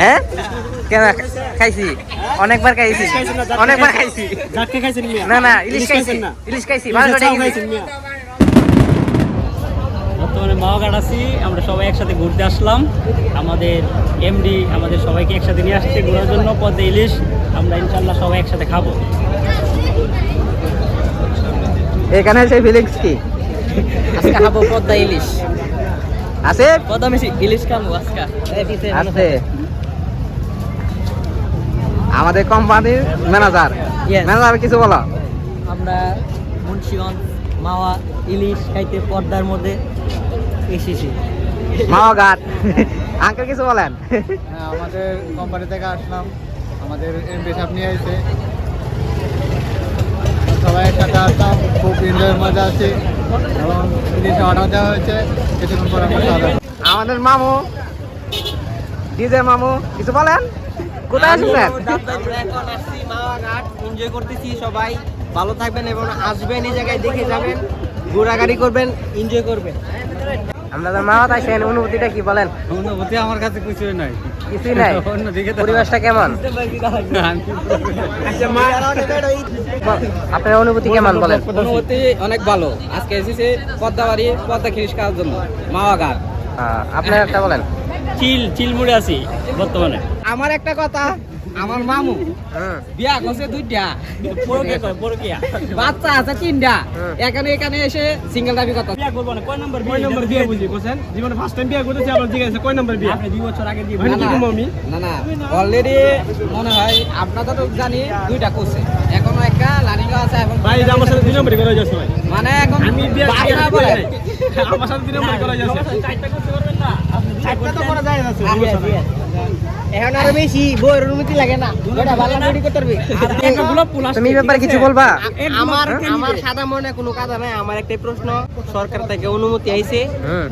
হ্যাঁ কেন খাইছি? অনেকবার খাইছি। খাইছেন না, জাটকা অনেকবার খাইছি। জাটকা খাইছেন মিয়া? না না ইলিশ খাইছি। ইলিশ খাইছি ইলিশের বারোশো চাও টাকা খাইছেন মিয়া? বর্তমানে মাওঘাট আছি আমরা সবাই একসাথে ঘুরতে আসলাম। আমাদের এমডি আমাদের সবাইকে একসাথে নিয়ে আসছে ঘোরার জন্য পদ্মা ইলিশ। আমরা ইনশাল্লাহ সবাই একসাথে খাব। এখানে সেই ফিলিংস কি? আজকে খাব পদ্মা ইলিশ। আছে? মিশি ইলিশ আছে। আমাদের কোম্পানির ম্যানেজার ম্যানেজার কিছু বলো। আমরা মুন্সিগঞ্জ মাওয়া ইলিশ খাইতে পর্দার মধ্যে এসেছি। মাওয়া ঘাট আঙ্কেল কিছু বলেন। হ্যাঁ আমাদের কোম্পানি থেকে আসলাম। আমাদের এমপি সাহেব নিয়ে আসছে সবাই একসাথে আসলাম খুব এনজয়ের মজা আছে। এবং জিনিসে অর্ডার দেওয়া হয়েছে কিছুক্ষণ পর আমরা খাওয়া আমাদের মামু ডিজে মামু কিছু বলেন? কোথায় আসবেন এখন আসছি মাওয়া ঘাট এনজয় করতেছি সবাই। ভালো থাকবেন এবং আসবেন এই জায়গায় দেখে যাবেন। ঘোরাঘুরি করবেন এনজয় করবেন। আপনাদের মাওয়া আসেন অনুভূতিটা কি বলেন? অনুভূতি আমার কাছে কিছুই নাই। কিছুই নাই? অন্যদিকে পরিবেশটা কেমন? আচ্ছা আপনার অনুভূতি কেমন বলেন? অনুভূতি অনেক ভালো। আজকে এসেছে পদ্মাবাড়ি পদ্মা খিরিশ খাওয়ার জন্য মাওয়া আহ, আপনার একটা বলেন। চিল চিলমুড়ে আছি বর্তমানে। আমার একটা কথা আমার মামু। বিয়া করছে দুইটা। বাচ্চা আছে তিনটা। এখানে এখানে এসে সিঙ্গেল দাবি কথা বিয়া করব না কয় নম্বর কয় নম্বর বিয়ে বুঝি বুঝছেন জীবনে ফার্স্ট টাইম বিয়ে করতেছি আবার জিজ্ঞাসা কয় নম্বর বিয়ে? আপনি দুই বছর আগে দিয়ে হয় কি না, তুমি আমি না না। অলরেডি মনে হয় আপনাদের তো জানি দুইটা করছে। এখনও একটা লানিগা আছে এবং ভাই আমার সাথে দুই নম্বরই করা যাচ্ছে ভাই। মানে এখন আমি বিয়ে বাচ্চা বলে। আমার সাথে দুই নম্বরই করা যাচ্ছে চারটা করতে পারবেন না? আপনি চারটা তো করা যায় যাচ্ছে আরে, আরে। এখন আরও বেশি বইয়ের অনুমতি লাগে না। ভালো করতে পারবি একটা তুমি ব্যাপারে কিছু বলবা? আমার আমার সাদা মনে কোনো কাজা নাই আমার একটাই প্রশ্ন সরকার থেকে অনুমতি আইছে।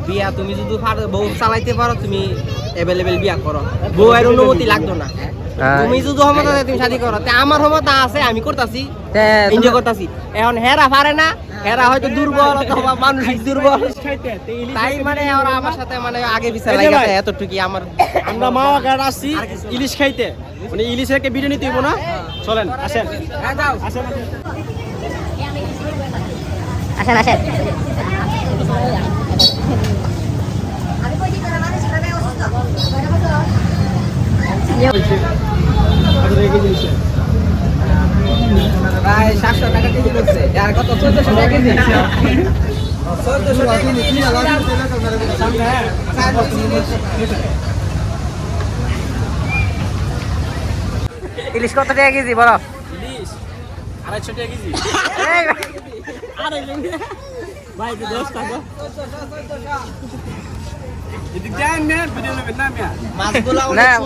বিয়া তুমি যদি বউ চালাইতে পারো তুমি অ্যাভেলেবেল বিয়া করো। বউয়ের অনুমতি লাগতো না। হ্যাঁ। তুমি যদি ক্ষমতা আছে তুমি শাদি করো। তে আমার ক্ষমতা আছে আমি এনজয় করতাছি। এখন হেরা পারে না হেরা হয়তো দুর্বল অথবা মানসিক দুর্বল। খাইতে তাই মানে ওরা আমার সাথে মানে আগে বিচার লাগে এতটুকু আমার আমরা মাওয়া ঘাট আসছি ইলিশ খাইতে। মানে ইলিশের একটা বিরিয়ানি তুইব না? চলেন আসেন। হ্যাঁ। আসেন আসেন। আসেন প্রায় সাতশো টাকা কেজি করছে আর কত? চোদ্দশো টাকা কেজি। চোদ্দশো টাকা ইলিশ কত টাকা কেজি বলো? আড়াইশো টাকা কেজি। ভাই দশ টাকা।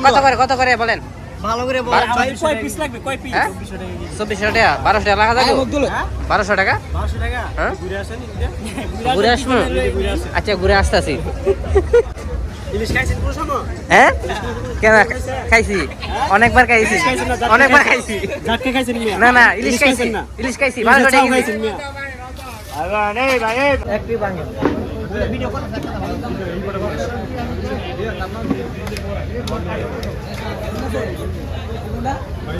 কত করে কত করে বলেন? ভালো করে বল। ভাই কয় পিস লাগবে কয় পিস হ্যাঁ? টাকা টাকা। লাগা যাবে? টাকা? টাকা? হ্যাঁ? ঘুরে আসেন ঘুরে আসব আচ্ছা ঘুরে আসতেছি। ইলিশ খাইছেন কোন সময়? হ্যাঁ? কেন খাইছি। অনেকবার খাইছি। অনেকবার খাইছি। খাইছেন না না ইলিশ খাইছি। না? ইলিশ খাইছি। টাকা খাইছেন মিয়া? ভাই এই। একটি বাঙালি